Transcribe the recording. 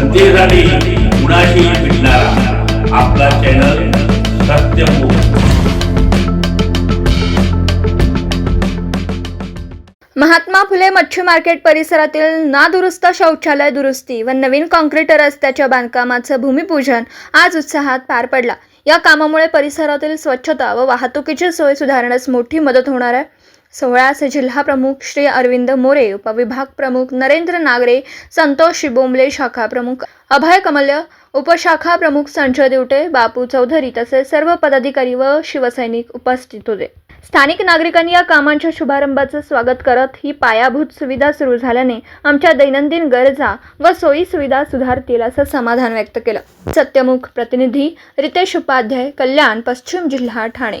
जनतेसाठी कुणाशी भेटणारा. आपला चॅनल सत्यमुख महात्मा फुले मच्छी मार्केट परिसरातील नादुरुस्त शौचालय दुरुस्ती व नवीन कॉन्क्रीट रस्त्याच्या बांधकामाचं भूमिपूजन आज उत्साहात पार पडला. या कामामुळे परिसरातील स्वच्छता व वाहतुकीची सोय सुधारण्यास मोठी मदत होणार आहे. सोहळ्यास जिल्हा प्रमुख श्री अरविंद मोरे उपविभाग प्रमुख नरेंद्र नागरे संतोष शिबोंबले शाखा प्रमुख अभय कमल्य उपशाखा प्रमुख संजय दिवटे बापू चौधरी तसेच सर्व पदाधिकारी व शिवसैनिक उपस्थित होते. स्थानिक नागरिकांनी या कामांच्या शुभारंभाचं स्वागत करत ही पायाभूत सुविधा सुरू झाल्याने आमच्या दैनंदिन गरजा व सोयी सुविधा सुधारतील असं समाधान व्यक्त केलं. सत्यमुख प्रतिनिधी रितेश उपाध्याय कल्याण पश्चिम जिल्हा ठाणे.